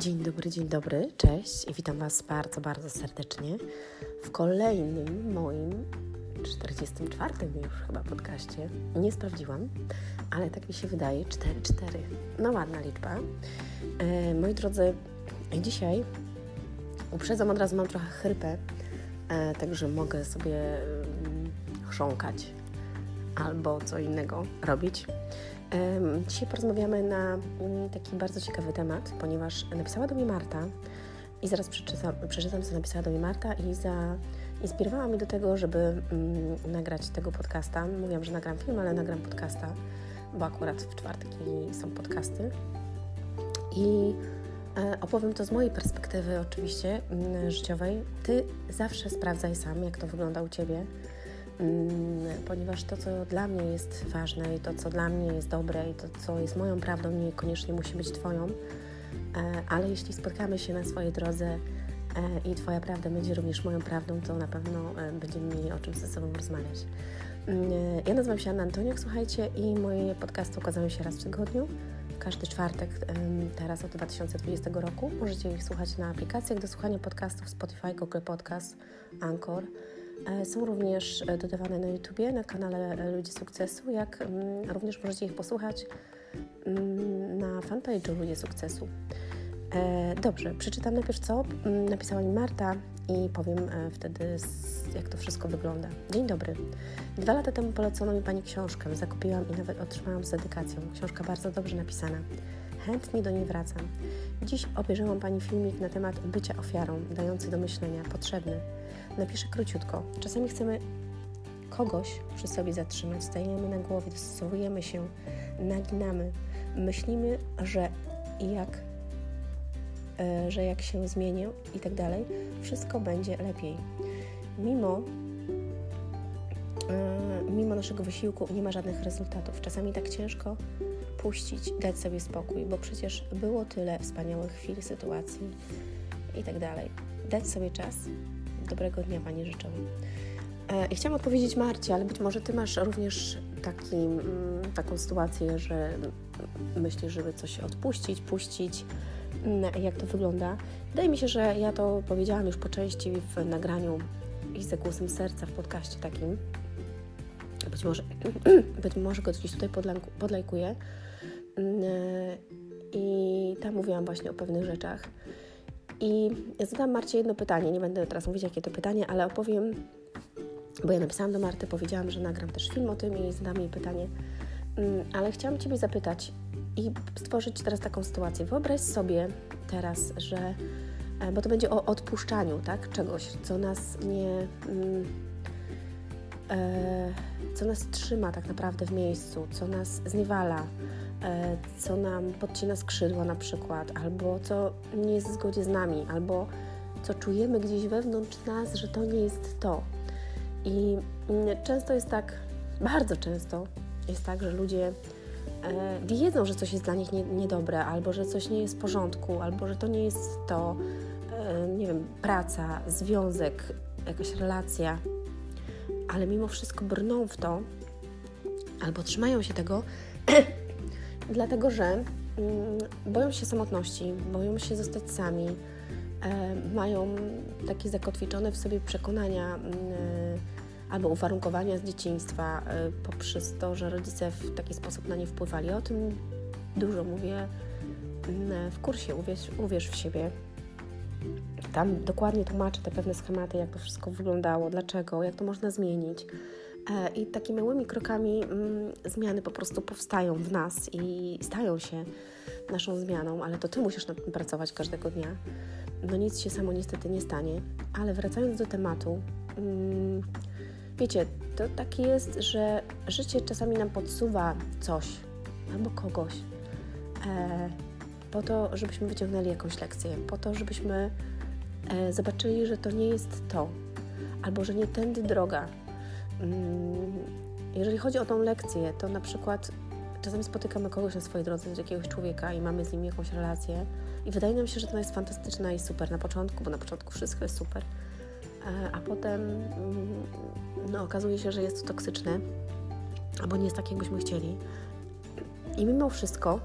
Dzień dobry, dzień dobry, cześć i witam Was bardzo, bardzo serdecznie w kolejnym moim 44 już chyba podcaście. Nie sprawdziłam, ale tak mi się wydaje, 4-4. No ładna liczba. E, moi drodzy, dzisiaj uprzedzam od razu, mam trochę chrypę, e, także mogę sobie mm, chrząkać albo co innego robić. Dzisiaj porozmawiamy na mm, taki bardzo ciekawy temat, ponieważ napisała do mnie Marta i zaraz przeczytam, przeczytam co napisała do mnie Marta i zainspirowała mnie do tego, żeby mm, nagrać tego podcasta. Mówiłam, że nagram film, ale nagram podcasta, bo akurat w czwartki są podcasty. I e, opowiem to z mojej perspektywy oczywiście mm, życiowej. Ty zawsze sprawdzaj sam, jak to wygląda u Ciebie ponieważ to, co dla mnie jest ważne i to, co dla mnie jest dobre i to, co jest moją prawdą, niekoniecznie musi być Twoją, e, ale jeśli spotkamy się na swojej drodze e, i Twoja prawda będzie również moją prawdą, to na pewno e, będziemy mieli o czym ze sobą rozmawiać. Mm, ja nazywam się Anna Antoniak, słuchajcie, i moje podcasty ukazują się raz w tygodniu, każdy czwartek teraz od 2020 roku. Możecie ich słuchać na aplikacjach do słuchania podcastów Spotify, Google Podcast, Anchor. E, są również e, dodawane na YouTubie, na kanale e, Ludzi Sukcesu, jak mm, również możecie ich posłuchać mm, na fanpage'u Ludzie Sukcesu. Dobrze, przeczytam najpierw co mm, napisała mi Marta i powiem wtedy jak to wszystko wygląda. Dzień dobry. Dwa lata temu polecono mi Pani książkę, zakupiłam i nawet otrzymałam z dedykacją. Książka bardzo dobrze napisana. Chętnie do niej wracam. Dziś obejrzałam Pani filmik na temat bycia ofiarą, dający do myślenia, potrzebny. Napiszę króciutko. Czasami chcemy kogoś przy sobie zatrzymać, stajemy na głowie, dostosowujemy się, naginamy, myślimy, że jak, e, że jak się zmienię i tak dalej, wszystko będzie lepiej. Mimo e, mimo naszego wysiłku nie ma żadnych rezultatów. Czasami tak ciężko puścić, dać sobie spokój, bo przecież było tyle wspaniałych chwil, sytuacji i tak dalej. Dać sobie czas Dobrego dnia Pani życzę. E, I chciałam odpowiedzieć Marcie, ale być może Ty masz również taki, mm, taką sytuację, że myślisz, żeby coś odpuścić, puścić, mm, jak to wygląda. Wydaje mi się, że ja to powiedziałam już po części w nagraniu i ze głosem serca w podcaście takim. Być może, być może go gdzieś tutaj podlajkuję. Mm, e, I tam mówiłam właśnie o pewnych rzeczach. I zadam Marcie jedno pytanie. Nie będę teraz mówić, jakie to pytanie, ale opowiem, bo ja napisałam do Marty, powiedziałam, że nagram też film o tym i zadam jej pytanie. Mm, ale chciałam Ciebie zapytać i stworzyć teraz taką sytuację. Wyobraź sobie teraz, że, e, bo to będzie o odpuszczaniu, tak? Czegoś, co nas nie. Mm, e, co nas trzyma tak naprawdę w miejscu, co nas zniewala, co nam podcina skrzydła na przykład, albo co nie jest w zgodzie z nami, albo co czujemy gdzieś wewnątrz nas, że to nie jest to. I mm, często jest tak, bardzo często jest tak, że ludzie e, wiedzą, że coś jest dla nich nie, niedobre, albo że coś nie jest w porządku, albo że to nie jest to, e, nie wiem, praca, związek, jakaś relacja, ale mimo wszystko brną w to, albo trzymają się tego, dlatego że mm, boją się samotności, boją się zostać sami, e, mają takie zakotwiczone w sobie przekonania mm, albo uwarunkowania z dzieciństwa e, poprzez to, że rodzice w taki sposób na nie wpływali. O tym dużo mówię mm, w kursie Uwierz, Uwierz w siebie. Tam dokładnie tłumaczę te pewne schematy, jak to wszystko wyglądało, dlaczego, jak to można zmienić. E, I takimi małymi krokami mm, zmiany po prostu powstają w nas i stają się naszą zmianą, ale to Ty musisz nad tym pracować każdego dnia. No nic się samo niestety nie stanie, ale wracając do tematu, mm, wiecie, to tak jest, że życie czasami nam podsuwa coś albo kogoś e, po to, żebyśmy wyciągnęli jakąś lekcję, po to, żebyśmy e, zobaczyli, że to nie jest to, albo że nie tędy droga, jeżeli chodzi o tą lekcję, to na przykład czasami spotykamy kogoś na swojej drodze, jakiegoś człowieka i mamy z nim jakąś relację i wydaje nam się, że to jest fantastyczna i super na początku, bo na początku wszystko jest super, e, a potem mm, no, okazuje się, że jest to toksyczne albo nie jest tak, jakbyśmy chcieli. I mimo wszystko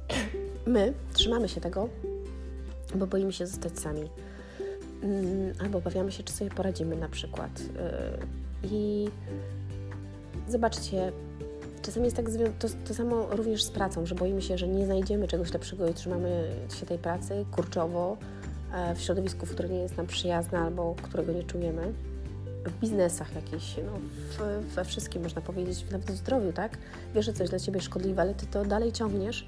my trzymamy się tego bo boimy się zostać sami. Mm, albo obawiamy się, czy sobie poradzimy na przykład. I zobaczcie, czasami jest tak, to, to samo również z pracą, że boimy się, że nie znajdziemy czegoś lepszego i trzymamy się tej pracy kurczowo e, w środowisku, w które nie jest nam przyjazne albo którego nie czujemy. W biznesach jakichś, no, w, we wszystkim można powiedzieć, nawet w zdrowiu, tak? Wiesz, że coś dla Ciebie szkodliwe, ale Ty to dalej ciągniesz,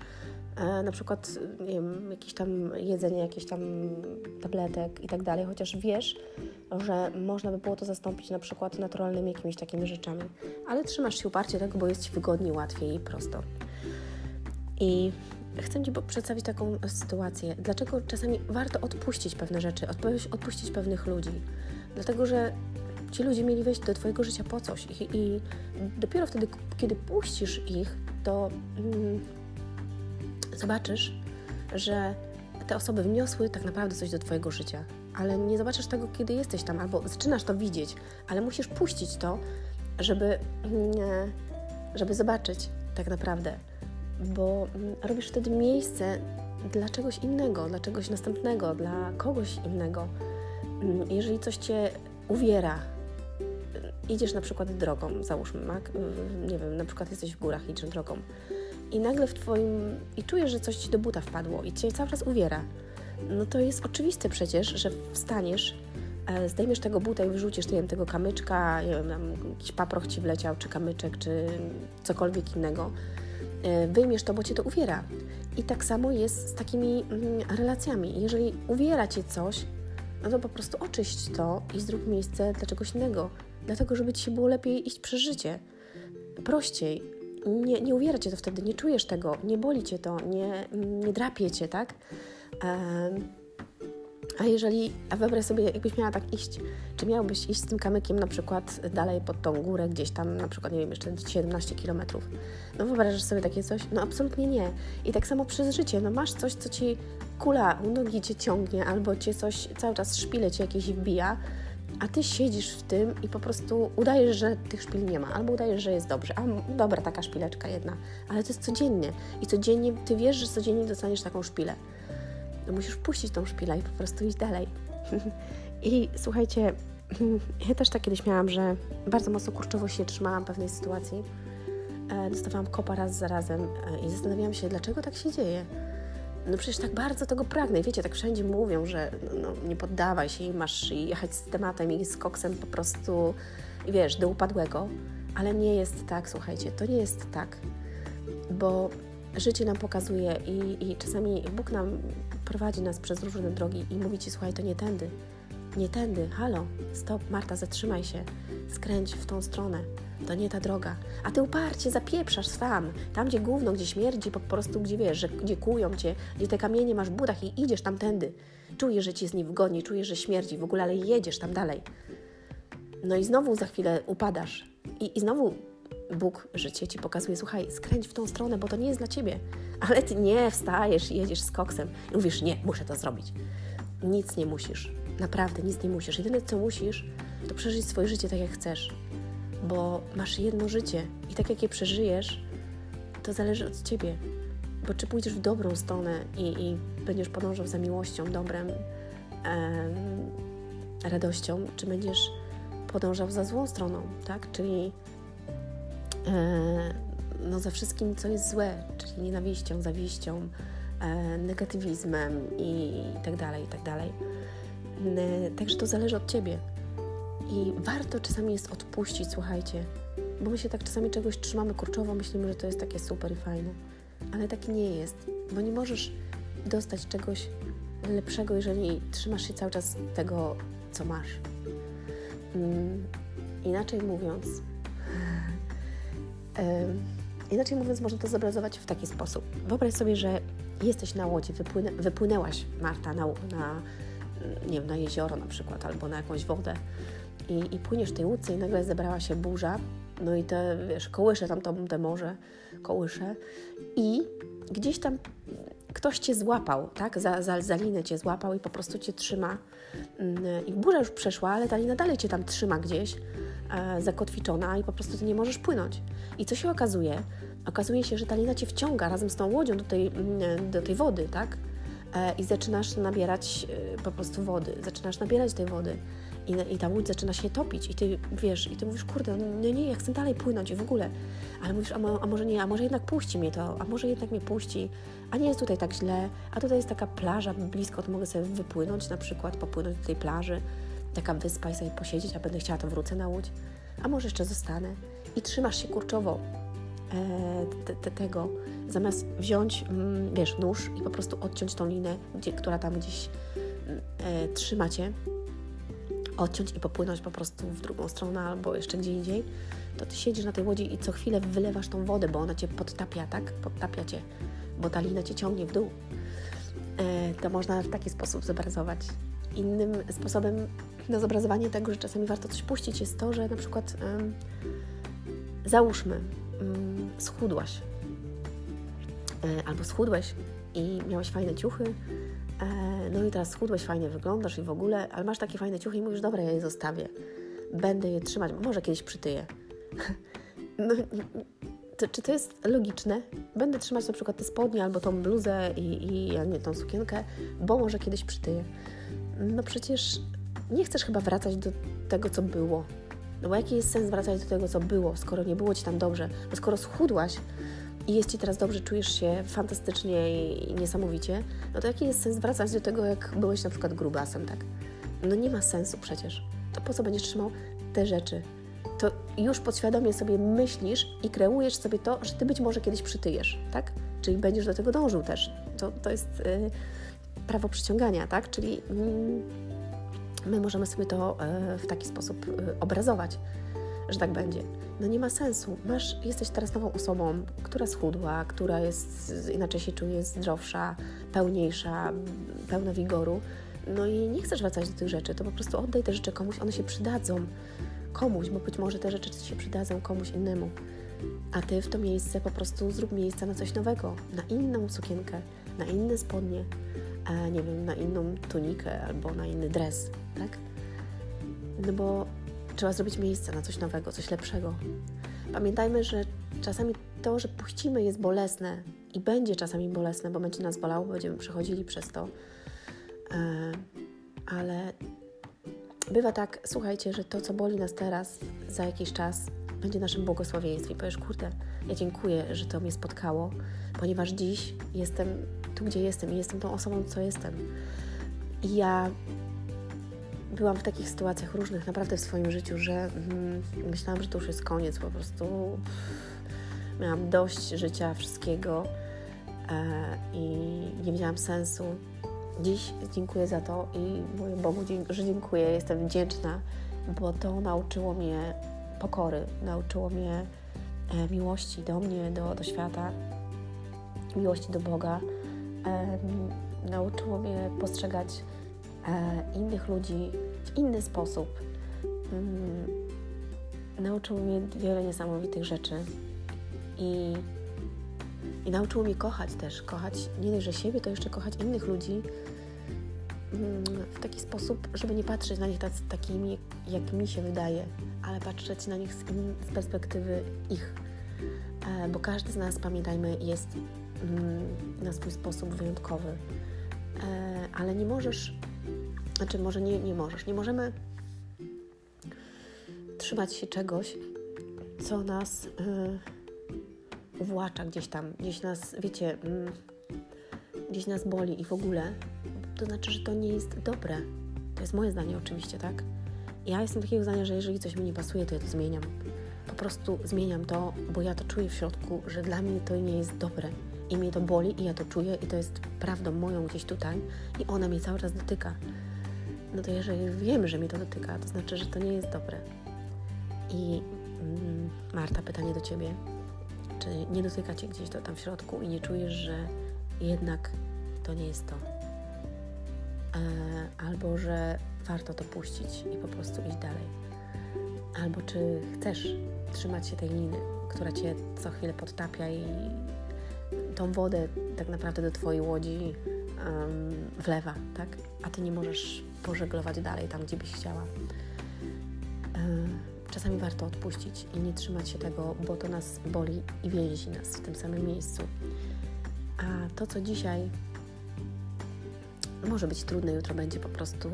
E, na przykład nie wiem, jakieś tam jedzenie, jakieś tam tabletek i tak dalej, chociaż wiesz, że można by było to zastąpić na przykład naturalnymi jakimiś takimi rzeczami, ale trzymasz się uparcie tego, bo jest Ci wygodniej, łatwiej i prosto. I chcę Ci przedstawić taką sytuację, dlaczego czasami warto odpuścić pewne rzeczy, odpuścić pewnych ludzi, dlatego że ci ludzie mieli wejść do Twojego życia po coś i, i dopiero wtedy, kiedy puścisz ich, to mm, zobaczysz, że te osoby wniosły tak naprawdę coś do Twojego życia, ale nie zobaczysz tego, kiedy jesteś tam, albo zaczynasz to widzieć, ale musisz puścić to, żeby, mm, żeby zobaczyć tak naprawdę, bo mm, robisz wtedy miejsce dla czegoś innego, dla czegoś następnego, dla kogoś innego. Mm, jeżeli coś Cię uwiera, idziesz na przykład drogą, załóżmy, nie wiem, na przykład jesteś w górach, idziesz drogą i nagle w Twoim... i czujesz, że coś Ci do buta wpadło i Cię cały czas uwiera, no to jest oczywiste przecież, że wstaniesz, e, zdejmiesz tego buta i wyrzucisz wiem, tego kamyczka, nie wiem, jakiś paproch Ci wleciał, czy kamyczek, czy cokolwiek innego, e, wyjmiesz to, bo Cię to uwiera. I tak samo jest z takimi mm, relacjami. Jeżeli uwiera Cię coś, no to po prostu oczyść to i zrób miejsce dla czegoś innego. Dlatego, żeby Ci się było lepiej iść przez życie. Prościej, nie, nie uwiera cię to wtedy, nie czujesz tego, nie boli cię to, nie, nie drapie cię, tak? A jeżeli, a wyobraź sobie, jakbyś miała tak iść, czy miałbyś iść z tym kamykiem na przykład dalej pod tą górę, gdzieś tam, na przykład, nie wiem, jeszcze 17 kilometrów. No wyobrażasz sobie takie coś? No absolutnie nie. I tak samo przez życie, no masz coś, co ci kula u nogi cię ciągnie, albo cię coś, cały czas szpile cię jakieś wbija, a ty siedzisz w tym i po prostu udajesz, że tych szpil nie ma, albo udajesz, że jest dobrze. A dobra, taka szpileczka jedna, ale to jest codziennie i codziennie ty wiesz, że codziennie dostaniesz taką szpilę. No musisz puścić tą szpilę i po prostu iść dalej. I słuchajcie, ja też tak kiedyś miałam, że bardzo mocno kurczowo się trzymałam pewnej sytuacji. E, dostawałam kopa raz za razem e, i zastanawiałam się, dlaczego tak się dzieje no przecież tak bardzo tego pragnę. Wiecie, tak wszędzie mówią, że no, nie poddawaj się i masz jechać z tematem i z koksem po prostu, wiesz, do upadłego. Ale nie jest tak, słuchajcie, to nie jest tak, bo życie nam pokazuje i, i czasami Bóg nam prowadzi nas przez różne drogi i mówi Ci, słuchaj, to nie tędy, nie tędy, halo, stop, Marta, zatrzymaj się, skręć w tą stronę to nie ta droga. A ty uparcie zapieprzasz sam. Tam, gdzie gówno, gdzie śmierdzi, po prostu, gdzie wiesz, że, gdzie kują cię, gdzie te kamienie masz w butach i idziesz tamtędy. Czujesz, że ci jest niewygodnie, czujesz, że śmierdzi w ogóle, ale jedziesz tam dalej. No i znowu za chwilę upadasz. I, i znowu Bóg życie ci pokazuje, słuchaj, skręć w tą stronę, bo to nie jest dla ciebie. Ale ty nie wstajesz i jedziesz z koksem i mówisz, nie, muszę to zrobić. Nic nie musisz. Naprawdę, nic nie musisz. Jedyne, co musisz, to przeżyć swoje życie tak, jak chcesz bo masz jedno życie i tak jak je przeżyjesz, to zależy od ciebie. Bo czy pójdziesz w dobrą stronę i, i będziesz podążał za miłością, dobrem, e, radością, czy będziesz podążał za złą stroną, tak? Czyli no, za wszystkim, co jest złe, czyli nienawiścią, zawiścią, e, negatywizmem i tak dalej, i tak dalej. Także to zależy od Ciebie. I warto czasami jest odpuścić, słuchajcie, bo my się tak czasami czegoś trzymamy kurczowo, myślimy, że to jest takie super i fajne, ale tak nie jest, bo nie możesz dostać czegoś lepszego, jeżeli trzymasz się cały czas tego, co masz. Um, inaczej mówiąc, inaczej mówiąc, można to zobrazować w taki sposób. Wyobraź sobie, że jesteś na łodzi, wypłynę, wypłynęłaś, Marta, na, na, nie wiem, na jezioro na przykład, albo na jakąś wodę i, i płyniesz tej łódce i nagle zebrała się burza, no i te, wiesz, kołysze tam to, te morze, kołysze i gdzieś tam ktoś Cię złapał, tak, za, za, za linę Cię złapał i po prostu Cię trzyma. Mm, i burza już przeszła, ale ta lina dalej Cię tam trzyma gdzieś, e, zakotwiczona i po prostu Ty nie możesz płynąć. I co się okazuje? Okazuje się, że ta lina Cię wciąga razem z tą łodzią do tej, mm, do tej wody, tak, e, i zaczynasz nabierać e, po prostu wody, zaczynasz nabierać tej wody i, i ta łódź zaczyna się topić i ty wiesz, i ty mówisz, kurde, no nie, nie, ja chcę dalej płynąć i w ogóle, ale mówisz, a, mo, a może nie, a może jednak puści mnie to, a może jednak mnie puści, a nie jest tutaj tak źle, a tutaj jest taka plaża blisko, to mogę sobie wypłynąć na przykład, popłynąć do tej plaży, taka wyspa i sobie posiedzieć, a będę chciała, to wrócę na łódź, a może jeszcze zostanę. I trzymasz się kurczowo e, te, te, tego, zamiast wziąć, mm, wiesz, nóż i po prostu odciąć tą linę, gdzie, która tam gdzieś mm, e, trzymacie, odciąć i popłynąć po prostu w drugą stronę albo jeszcze gdzie indziej, to ty siedzisz na tej łodzi i co chwilę wylewasz tą wodę, bo ona cię podtapia, tak? Podtapia cię, bo ta lina cię ciągnie w dół. E, to można w taki sposób zobrazować. Innym sposobem na zobrazowanie tego, że czasami warto coś puścić, jest to, że na przykład um, załóżmy, um, schudłaś e, albo schudłeś i miałeś fajne ciuchy, no i teraz schudłeś, fajnie wyglądasz i w ogóle, ale masz takie fajne ciuchy i mówisz, dobra, ja je zostawię, będę je trzymać, może kiedyś przytyję. no, to, czy to jest logiczne? Będę trzymać na przykład te spodnie albo tą bluzę i, i nie tą sukienkę, bo może kiedyś przytyję. No przecież nie chcesz chyba wracać do tego, co było. No bo jaki jest sens wracać do tego, co było, skoro nie było Ci tam dobrze? Bo skoro schudłaś i jest Ci teraz dobrze, czujesz się fantastycznie i niesamowicie, no to jaki jest sens wracać do tego, jak byłeś na przykład grubasem, tak? No nie ma sensu przecież. To po co będziesz trzymał te rzeczy? To już podświadomie sobie myślisz i kreujesz sobie to, że Ty być może kiedyś przytyjesz, tak? Czyli będziesz do tego dążył też. To, to jest yy, prawo przyciągania, tak? Czyli... Yy, my możemy sobie to e, w taki sposób e, obrazować, że tak będzie. No nie ma sensu. Masz, jesteś teraz nową osobą, która schudła, która jest inaczej się czuje zdrowsza, pełniejsza, pełna wigoru. No i nie chcesz wracać do tych rzeczy, to po prostu oddaj te rzeczy komuś, one się przydadzą komuś, bo być może te rzeczy się przydadzą komuś innemu. A ty w to miejsce po prostu zrób miejsca na coś nowego, na inną sukienkę, na inne spodnie, a nie wiem, na inną tunikę albo na inny dres, tak? No bo trzeba zrobić miejsce na coś nowego, coś lepszego. Pamiętajmy, że czasami to, że puścimy jest bolesne i będzie czasami bolesne, bo będzie nas bolało, będziemy przechodzili przez to. E, ale bywa tak, słuchajcie, że to, co boli nas teraz, za jakiś czas będzie naszym błogosławieństwem. Powiesz, kurde, ja dziękuję, że to mnie spotkało, ponieważ dziś jestem tu, gdzie jestem i jestem tą osobą, co jestem. I ja byłam w takich sytuacjach różnych naprawdę w swoim życiu, że mm, myślałam, że to już jest koniec, po prostu miałam dość życia, wszystkiego e, i nie widziałam sensu. Dziś dziękuję za to i mówię Bogu, że dziękuję, jestem wdzięczna, bo to nauczyło mnie pokory, nauczyło mnie e, miłości do mnie, do, do świata, miłości do Boga. E, nauczyło mnie postrzegać innych ludzi w inny sposób. Mm, nauczyło mnie wiele niesamowitych rzeczy i, i nauczyło mnie kochać też. Kochać nie tylko siebie, to jeszcze kochać innych ludzi mm, w taki sposób, żeby nie patrzeć na nich tacy, takimi, jak mi się wydaje, ale patrzeć na nich z, in, z perspektywy ich. E, bo każdy z nas, pamiętajmy, jest mm, na swój sposób wyjątkowy. E, ale nie możesz znaczy, może nie, nie możesz. Nie możemy trzymać się czegoś, co nas yy, uwłacza gdzieś tam, gdzieś nas, wiecie, yy, gdzieś nas boli i w ogóle. To znaczy, że to nie jest dobre. To jest moje zdanie oczywiście, tak? Ja jestem takiego zdania, że jeżeli coś mi nie pasuje, to ja to zmieniam. Po prostu zmieniam to, bo ja to czuję w środku, że dla mnie to nie jest dobre. I mnie to boli i ja to czuję i to jest prawdą moją gdzieś tutaj i ona mnie cały czas dotyka no to jeżeli wiem, że mnie to dotyka, to znaczy, że to nie jest dobre. I mm, Marta, pytanie do Ciebie. Czy nie dotyka Cię gdzieś to tam w środku i nie czujesz, że jednak to nie jest to? E, albo, że warto to puścić i po prostu iść dalej. Albo czy chcesz trzymać się tej liny, która Cię co chwilę podtapia i tą wodę tak naprawdę do Twojej łodzi wlewa, tak? A Ty nie możesz pożeglować dalej tam, gdzie byś chciała. Czasami warto odpuścić i nie trzymać się tego, bo to nas boli i więzi nas w tym samym miejscu. A to, co dzisiaj może być trudne, jutro będzie po prostu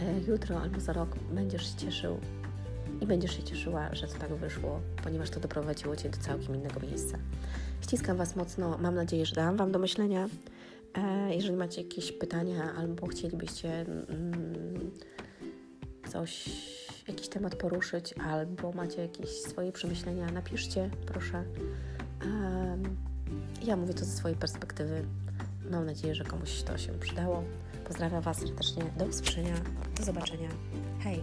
e, jutro albo za rok będziesz się cieszył i będziesz się cieszyła, że to tak wyszło, ponieważ to doprowadziło Cię do całkiem innego miejsca. Ściskam Was mocno, mam nadzieję, że dałam Wam do myślenia. E, jeżeli macie jakieś pytania albo chcielibyście mm, coś, jakiś temat poruszyć, albo macie jakieś swoje przemyślenia, napiszcie, proszę. Ja mówię to ze swojej perspektywy. Mam nadzieję, że komuś to się przydało. Pozdrawiam Was serdecznie. Do usłyszenia. Do zobaczenia. Hej!